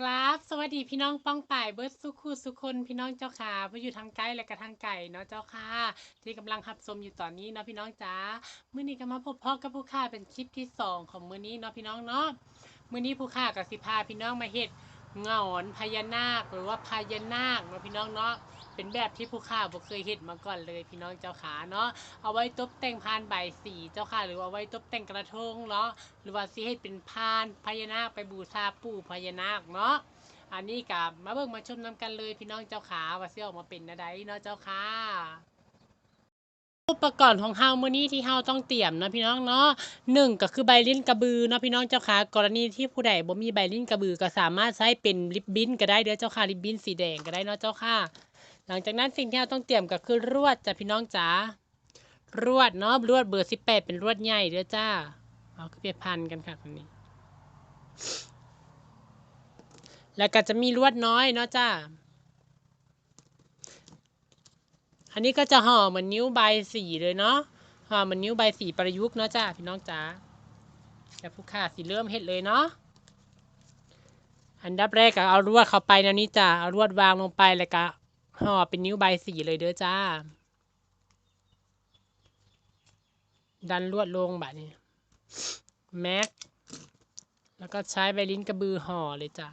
กราบสวัสดีพี่น้องป้องป่ายเบิร์ดสุขุสุคนพี่น้องเจ้าค่ะผู้อยู่ทางใกล้และกระทางไก่เนาะเจ้าค่ะ ที่กำลังหับชมอยู่ตอนนี้เนาะพี่น้องจ๋ามื้อนี้ก็มาพบพ่อกับผู้ค่าเป็นคลิปที่สองของมื้อนี้เนาะพี่น้องเนาะมื้อนี้ผู้ค่ากับสิพาพี่น้องมาเฮ็ดเหงอนพญานาคหรือว่าพญานาคเนาะพี่น้องเนาะ เป็นแบบที่ผู้ค่าบ่เคยเฮ็ดมาก่อนเลยพี่น้องเจ้าขาเนาะเอาไว้ตบแต่งพานใบสีเจ้าค่ะหรือว่าเอาไว้ตบแต่งกระทงเนาะหรือว่าสิเฮ็ดเป็นพานพญานาคไปบูชาปู่พญานาคเนาะอันนี้กับมาเบิ่งมาชมนํกันเลยพี่น้องเจ้าขาว่าสิออกมาเป็นอะไรเนาะเจ้าค่ะอุปกรณ์ของเฮามื้อนี้ที่เฮาต้องเตรียมเนาะพี่น้องเนาะหนึ่งก็คือใบลิ้นกระบือเนาะพี่น้องเจ้าค่ะกรณีที่ผู้ใดบ่มีใบลิ้นกระบือก็สามารถใช้เป็นริบบิ้นก็ได้เด้อเจ้าค่ะริบบิ้นสีแดงก็ได้เนาะเจ้าค่ะ หลังจากนั้นสิ่งที่เราต้องเตรียมก็คือรวดจ้ะพี่น้องจ๋ารวดเนาะรวดเบอร์18เป็นรวดใหญ่เด้อจ้าเอาคือไปพันกันค่ะคนนี้ แล้วก็จะมีลวดน้อยเนาะจ้าอันนี้ก็จะห่อเหมือนนิ้วใบสีเลยเนาะห่อเหมือนนิ้วใบสีประยุกต์เนาะจ้าพี่น้องจ๋าแต่ผู้ค่าสีเริ่มเฮ็ดเลยเนาะอันดับแรกก็เอาลวดเข้าไปแนวนี้จ้าเอาลวดวางลงไปแล้วก็ ห่อเป็นนิ้วใบสีเลยเด้อจ้า ดันลวดลงแบบนี้แม็กแล้วก็ใช้ใบลิ้นกระบือห่อเลยจ้ะ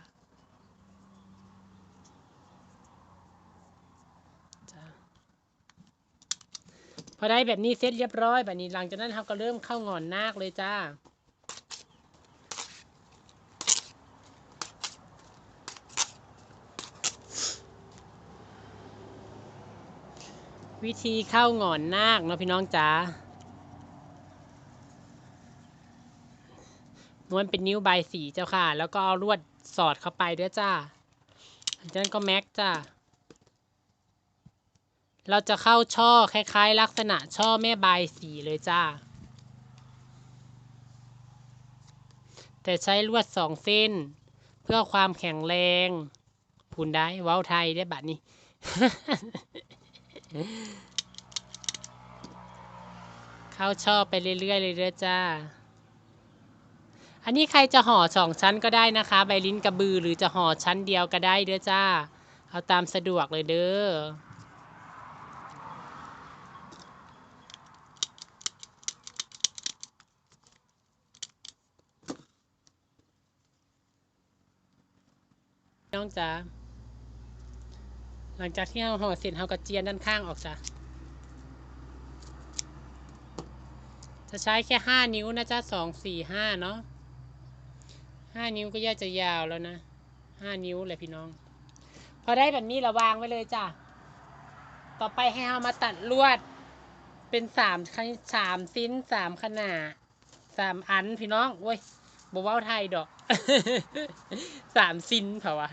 จ้ะพอได้แบบนี้เสร็จเรียบร้อยแบบนี้หลังจากนั้นเราก็เริ่มเข้างอนนาคเลยจ้า วิธีเข้าหงอนนาคเนาะพี่น้องจ๋าม้วนเป็นนิ้วใบสีเจ้าค่ะ แล้วก็เอาลวดสอดเข้าไปด้วยจ้าหลังจากนั้นก็แม็กจ้าเราจะเข้าช่อคล้ายๆ ลักษณะช่อแม่ใบสีเลยจ้า แต่ใช้ลวดสองเส้น เพื่อความแข็งแรงพูนได้เว้าไทยได้บัดนี้ เข้าช่อไปเรื่อยๆเลยเด้อจ้า อันนี้ใครจะห่อสองชั้นก็ได้นะคะ ใบลิ้นกระบือหรือจะห่อชั้นเดียวก็ได้เด้อจ้า เอาตามสะดวกเลยเด้อน้องจ๋า หลังจากที่เราห่อเสร็จเราก็เจียนด้านข้างออกจ้ะจะใช้แค่ห้านิ้วนะจ๊ะสองสี่ห้าเนาะห้านิ้วก็ย่าจะยาวแล้วนะห้านิ้วเลยพี่น้อง พอได้แบบนี้เราวางไว้เลยจ้ะ ต่อไปให้เรามาตัดลวด เป็นสามขนสามสิ้นสามขนาดสามอันพี่น้องโว้ยบว้าไทยดอกสามสิ้นเผาวะ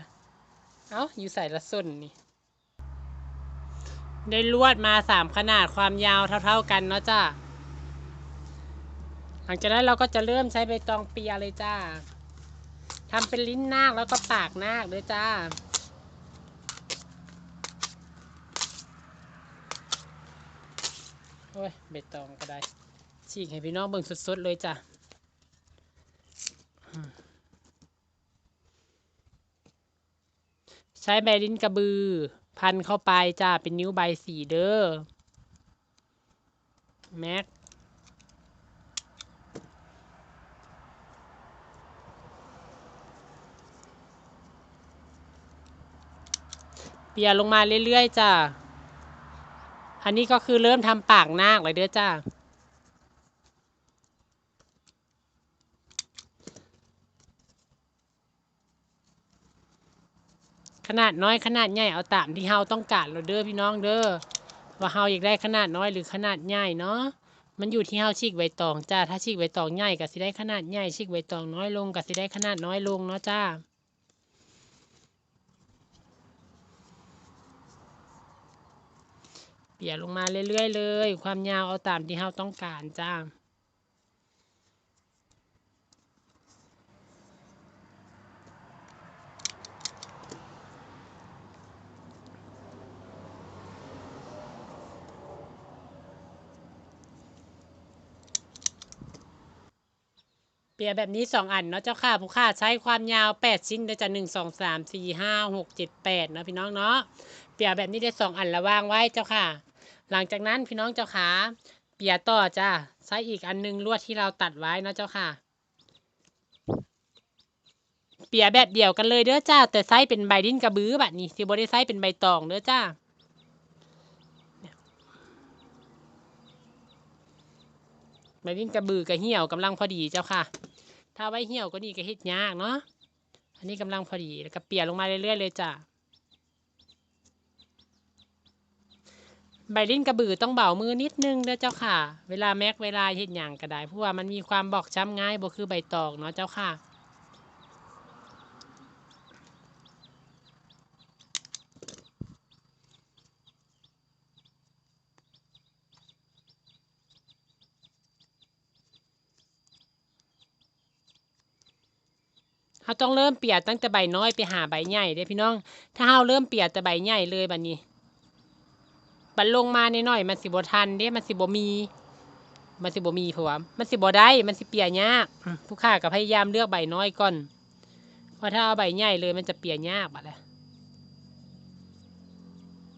เอ้าอยู่ใส่ละส้นนี่ ได้ลวดมาสามขนาดความยาวเท่า ๆกันเนาะจ้าหลังจากนั้นเราก็จะเริ่มใช้ใบตองเปียเลยจ้าทำเป็นลิ้นนาคแล้วก็ปากนาคด้วยจ้าโอ้ยใบตองก็ได้ ฉีกให้พี่น้องเบิ่งสดๆเลยจ้ะใช้ใบลิ้นกระบือ พันเข้าไปจ้าเป็นนิ้วใบสีเด้อแม็กเปียลงมาเรื่อยๆจ้าอันนี้ก็คือเริ่มทำปากนาคเลยเด้อจ้า ขนาดน้อยขนาดใหญ่เอาตามที่เฮาต้องการเราเด้อพี่น้องเด้อว่าเฮาอยากได้ขนาดน้อยหรือขนาดใหญ่เนาะมันอยู่ที่เฮาฉีกใบตองจ้าถ้าฉีกใบตองใหญ่ก็สิได้ขนาดใหญ่ฉีกใบตองน้อยลงก็สิได้ขนาดน้อยลงเนาะจ้าเปี่ยลงมาเรื่อยๆเลย ความยาวเอาตามที่เราต้องการจ้า เปียแบบนี้สองอันเนาะเจ้าค่ะผู้ค่าใช้ความยาวแปดชิ้นเดี๋ยวจะหนึ่งสองสามสี่ห้าหกเจ็ดแปดเนาะพี่น้องเนาะเปียแบบนี้ได้สองอันละวางไว้เจ้าค่ะ หลังจากนั้นพี่น้องเจ้าขาเปียต่อจ้าใช้อีกอันหนึงลวดที่เราตัดไว้เนาะเจ้าค่ะ เปียแบบเดียวกันเลยเด้อจ้าแต่ไซส์เป็นใบดิ้นกระบือแบบนี้สิบได้ไซส์เป็นใบตองเด้อจ้า ใบดิ้นกระบือกระเหี่ยวกำลังพอดีเจ้าค่ะ ถ้าไว้เหี่ยวก็นี่ก็เฮ็ดยากเนาะ อันนี้กำลังพอดีแล้วก็เปียลงมาเรื่อยๆเลยจ้ะ ใบลิ้นกระบือต้องเบามือนิดนึงเด้อเจ้าค่ะ เวลาแม็กเวลาเฮ็ดหยังก็ได้เพราะว่ามันมีความบอกช้ำง่ายบ่คือใบตอกเนาะเจ้าค่ะ เราต้องเริ่มเปียกตั้งแต่ใบน้อยไปหาใบใหญ่เด้พี่น้อง ถ้าเราเริ่มเปียกแต่ใบใหญ่เลยบัดนี้บัดลงมาในน้อยๆมันสิบ่ทันเด้มันสิบ่มีมันสิบ่มีเพราะว่ามันสิบ่ได้ มันสิเปียกยากผู้ค้าก็พยายามเลือกใบน้อยก่อน เพราะถ้าเอาใบใหญ่เลยมันจะเปียกยากบัดเลย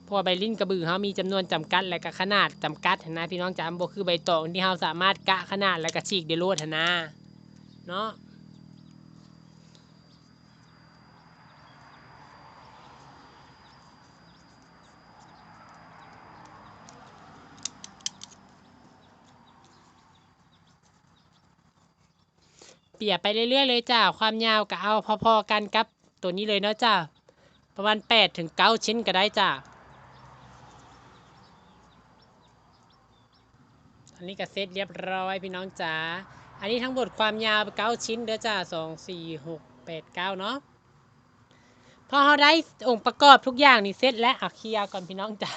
เพราะใบลิ้นกระบือเขามีจำนวนจำกัดและก็ขนาดจำกัดนะพี่น้องจำบ่คือใบตองที่เราสามารถกะขนาดและก็ฉีกได้โลดหั้นนะเนาะ เปียกไปเรื่อยๆเลยจ้า ความยาวก็เอาพอๆกันกับตัวนี้เลยเนาะจ้า ประมาณแปดถึงเก้าชิ้นก็ได้จ้าอันนี้ก็เสร็จเรียบร้อยพี่น้องจ๋า อันนี้ทั้งหมดความยาวเก้าชิ้นเด้อจ้าสองสี่หกแปดเก้าเนาะ พอเราได้องค์ประกอบทุกอย่างนี่เสร็จแล้วอะเคลียร์ก่อนพี่น้องจ๋า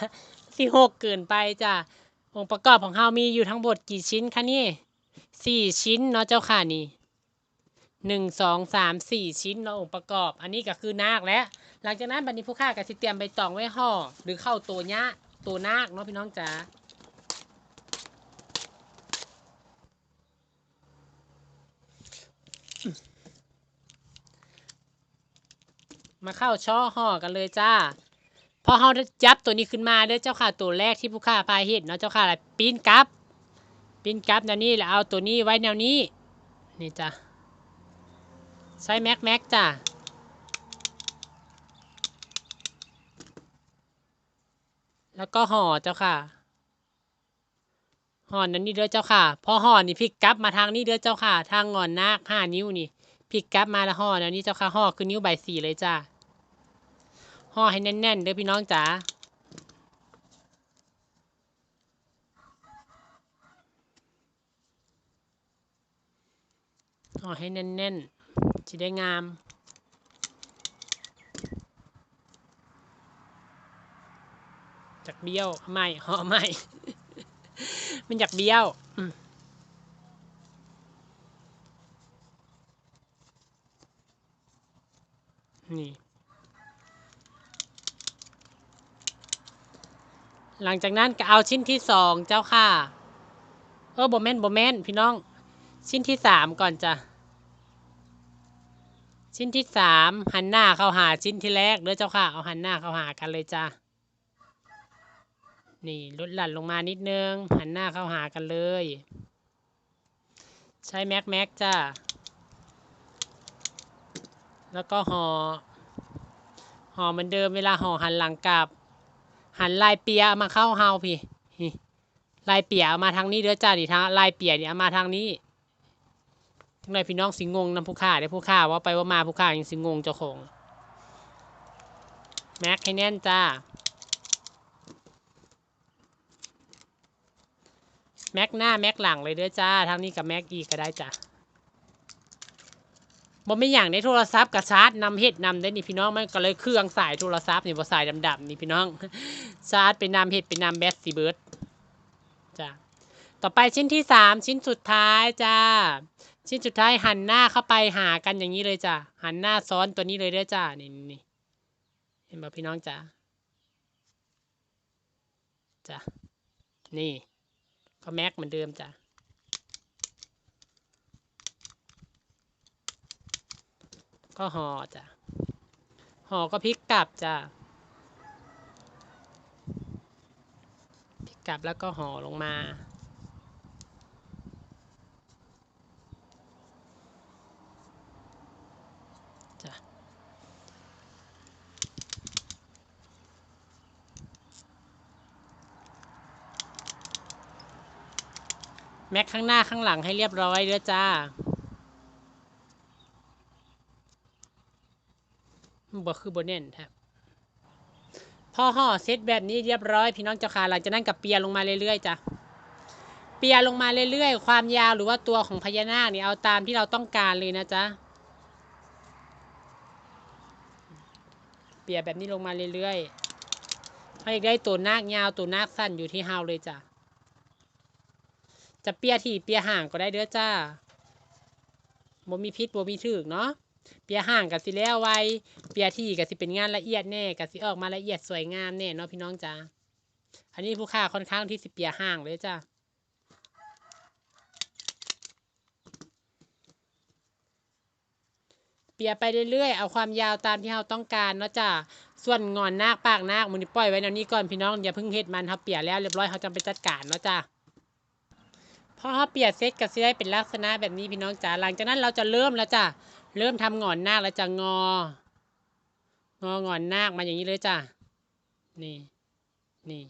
สี่หกเกินไปจ้าองค์ประกอบของเรามีอยู่ทั้งหมดกี่ชิ้นคะนี่สี่ชิ้นเนาะเจ้าค่ะนี่ หนึ่งสองสามสี่ชิ้นเนาะองค์ประกอบ อันนี้ก็คือนาคแล้วหลังจากนั้นบัดนี้ผู้ค่าก็สิเตรียมใบตองไว้ห่อหรือเข้าตัวเนี้ยตัวนาคเนาะพี่น้องจ๋ามาเข้าช่อห่อกันเลยจ้า พอเขาจับตัวนี้ขึ้นมาเด้อเจ้าค่ะตัวแรกที่ผู้ค่าพายเห็ดเนาะเจ้าค่ะปีนกลับปีนกลับแนวนี้แล้วเอาตัวนี้ไว้แนวนี้ นี่จ้ะ ใช้แม็กแม็กจ้ะแล้วก็ห่อเจ้าค่ะ ห่อนั้นนี่เด้อเจ้าค่ะ พอห่อนี่พลิกกลับมาทางนี้เด้อเจ้าค่ะ ทางงอนนาคห้านิ้วนี่พลิกกลับมาแล้วห่อแนวนี้เจ้าค่ะห่อคือนิ้วใบสี่เลยจ้าห่อให้แน่นๆเด้อพี่น้องจ๋าห่อให้แน่นๆ จะได้งาม จากเบี้ยวไม่ห่อไม่มันอยากเบี้ยวนี่หลังจากนั้นก็เอาชิ้นที่สองเจ้าค่ะ เออโบแมนโบแมนพี่น้อง ชิ้นที่สามก่อนจ้ะ ชิ้นที่สามหันหน้าเข้าหาชิ้นที่แรกเด้อเจ้าค่ะ เอาหันหน้าเข้าหากันเลยจ้ะนี่ลดหลั่นลงมานิดนึง หันหน้าเข้าหากันเลย ใช้แม็กแม็กจ้ะแล้วก็ห่อห่อเหมือนเดิมเวลาห่อหันหลังกลับ หันลายเปียมาเข้าเฮาพี่ลายเปียมาทางนี้เด้อจ้าดิทางลายเปียเนี่ยมาทางนี้ ทั้งในพี่น้องสิงงนำผู้ค่าได้ผู้ค่าว่าไปว่ามาผู้ค่ายังสิงงเจ้าของแม็กให้แน่นจ้าแม็กหน้าแม็กหลังเลยเด้อจ้าทางนี้กับแม็กอีกก็ได้จ้ะบ่ไม่อย่างในโทรศัพท์กับชาร์จนำเฮ็ดนำได้นี่พี่น้องมันก็เลยเครื่องสายโทรศัพท์นี่บ่สายดำๆนี่พี่น้องชาร์จเป็นนำเฮ็ดเป็นนำแบตสีเบิร์ดจ้ะต่อไปชิ้นที่สามชิ้นสุดท้ายจ้า ชิ้นสุดท้ายหันหน้าเข้าไปหากันอย่างนี้เลยจ้ะหันหน้าซ้อนตัวนี้เลยด้อจ้านี่นี่เห็นบ่พี่น้องจ้าจ้ะนี่ก็แม็กเหมือนเดิมจ้ะก็ห่อจ้ะห่อก็พลิกกลับจ้ะพลิกกลับแล้วก็ห่อลงมา แม็กข้างหน้าข้างหลังให้เรียบร้อยเด้อจ้าบ่คือบ่เน่นแทบพอห่อเสร็จแบบนี้เรียบร้อย พี่น้องเจ้าค่ะหลังจากนั้นกับเปียลงมาเรื่อยๆจ้ะเปียลงมาเรื่อยๆ ความยาวหรือว่าตัวของพญานาคเนี่ยเอาตามที่เราต้องการเลยนะจ๊ะเปียแบบนี้ลงมาเรื่อยๆให้ได้ตัวนาคยาวตัวนาคสั้นอยู่ที่เฮาเลยจ้ะ จะเปียที่เปียห่างก็ได้เด้อจ้าบ่มีพิษบ่มีถึกเนาะเปียห่างกับสิแล้วไวเปียที่กับสิเป็นงานละเอียดแน่กับสิออกมาละเอียดสวยงามแน่เนาะพี่น้องจ้าอันนี้ผู้ค่าค่อนข้างที่สิเปียห่างเลยจ้าเปียไปเรื่อยๆ เอาความยาวตามที่เราต้องการเนาะจ้าส่วนงอนนาคปากนาคมันปล่อยไว้แนวนี้ก่อนพี่น้องอย่าเพิ่งเฮ็ดมันเขาเปียแล้วเรียบร้อยเขาจะไปจัดการเนาะจ้า พอเขาเปลี่ยนเซตก็จะได้เป็นลักษณะแบบนี้พี่น้องจ๋าหลังจากนั้นเราจะเริ่มแล้วจ้ะเริ่มทำหงอนนาคแล้วจะงอ งอหงอนนาคมาอย่างนี้เลยจ้ะนี่นี่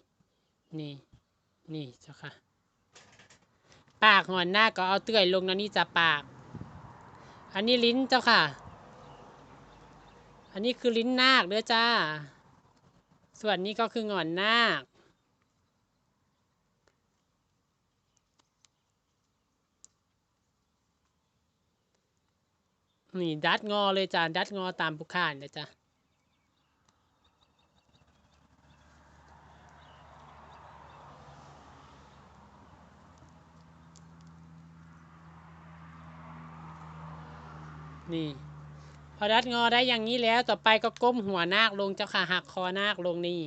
นี่นี่เจ้าค่ะ ปากหงอนนาคก็เอาเตื่อยลงนะนี่จะปาก อันนี้ลิ้นเจ้าค่ะ อันนี้คือลิ้นนาคเด้อจ้า ส่วนนี้ก็คือหงอนนาค นี่ดัดงอเลยจ้ะดัดงอตามผู้ข้านเลยจ้ะนี่พอดัดงอได้อย่างนี้แล้วต่อไปก็ก้มหัวนาคลงเจ้าค่ะหักคอนาคลงนี่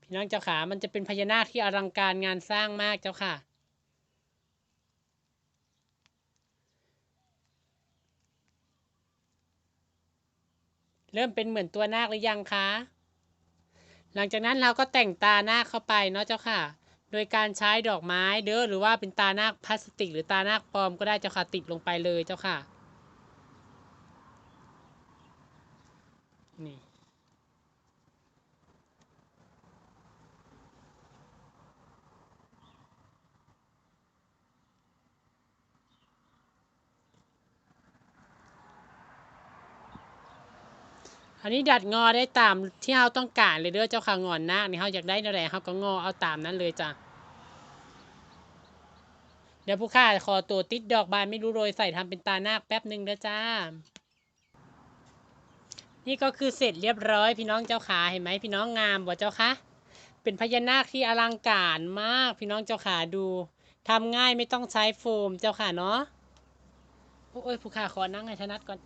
พี่น้องเจ้าขามันจะเป็นพญานาคที่อลังการงานสร้างมากเจ้าค่ะ เริ่มเป็นเหมือนตัวนาคหรือยังคะ หลังจากนั้นเราก็แต่งตานาคเข้าไปเนาะเจ้าค่ะ โดยการใช้ดอกไม้เด้อหรือว่าเป็นตานาคพลาสติก หรือตานาคปลอมก็ได้เจ้าค่ะติดลงไปเลยเจ้าค่ะ อันนี้ดัดงอได้ตามที่เราต้องการเลยเด้อเจ้าค่ะงอนนานี่เขาอยากได้อะไรเขาก็งอเอาตามนั้นเลยจ้ะเดี๋ยวผู้ค่าขอตัวติดดอกบานไม่รู้โรยใส่ทำเป็นตานาคแป๊บหนึ่งเด้อจ้า นี่ก็คือเสร็จเรียบร้อยพี่น้องเจ้าขาเห็นไหมพี่น้องงามบ่เจ้าคะเป็นพญานาคที่อลังการมากพี่น้องเจ้าขาดูทำง่ายไม่ต้องใช้โฟมเจ้าค่ะเนาะโอ้ยผู้ค่าขอนั่งให้ถนัดก่อน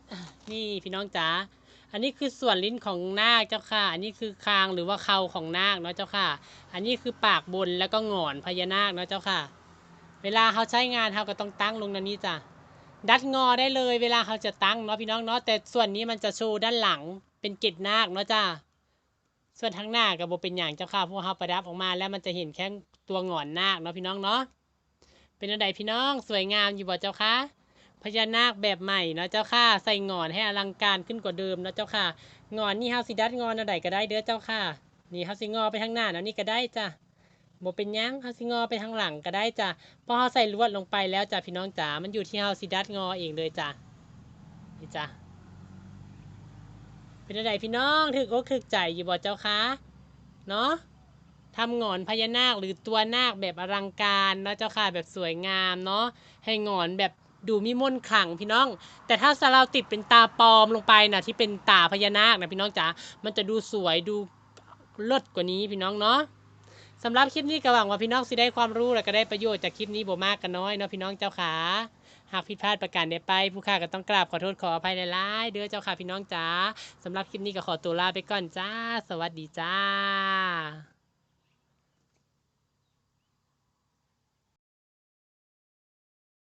นี่พี่น้องจ๋า อันนี้คือส่วนลิ้นของนาคเจ้าค่ะ อันนี้คือคางหรือว่าเข่าของนาคเนาะเจ้าค่ะ อันนี้คือปากบนแล้วก็หงอนพญานาคเนาะเจ้าค่ะ เวลาเขาใช้งานเขาก็ต้องตั้งลงตรงนี้จ้ะ ดัดงอได้เลย เวลาเขาจะตั้งเนาะพี่น้องเนาะ แต่ส่วนนี้มันจะโชว์ด้านหลังเป็นเกล็ดนาคเนาะจ้าส่วนทั้งหน้ากับโบเป็นอย่างเจ้าค่ะพวกเขาประดับออกมาแล้วมันจะเห็นแค่ตัวหงอนนาคเนาะพี่น้องเนาะ เป็นอะไรพี่น้องสวยงามอยู่บ่เจ้าค่ะ พญานาคแบบใหม่เนาะเจ้าค่ะ ใส่งอนให้อลังการขึ้นกว่าเดิมนะเจ้าค่ะ งอนนี่เฮาสิดัดงอนอะไรก็ได้เด้อเจ้าค่ะ นี่เฮาสิงอไปทางหน้าเนาะนี่ก็ได้จ้ะบ่เป็นยังเฮาสิงอไปทางหลังก็ได้จ้ะพอเฮาใส่ลวดลงไปแล้วจ้ะพี่น้องจ๋า มันอยู่ที่เฮาสิดัดงอเองเลยจ้ะ นี่จ้ะ เป็นอะไรพี่น้องถึกอกถึกใจอยู่บ่เจ้าค่ะ เนาะทำงอนพญานาคหรือตัวนาคแบบอลังการเนาะเจ้าค่ะแบบสวยงามเนาะ ให้งอนแบบ ดูมีมนต์ขังพี่น้อง แต่ถ้าเราติดเป็นตาปลอมลงไปนะที่เป็นตาพญานาคนะพี่น้องจ๋ามันจะดูสวยดูเลิศกว่านี้พี่น้องเนาะสำหรับคลิปนี้ก็หวังว่าพี่น้องสิได้ความรู้และก็ได้ประโยชน์จากคลิปนี้บ่มากกันน้อยเนาะพี่น้องเจ้าขาหากผิดพลาดประการใดไป ผู้ค่าก็ต้องกราบขอโทษขออภัยหลายๆเด้อเจ้าค่ะพี่น้องจ๋าสำหรับคลิปนี้ก็ขอตัวลาไปก่อนจ้า สวัสดีจ้า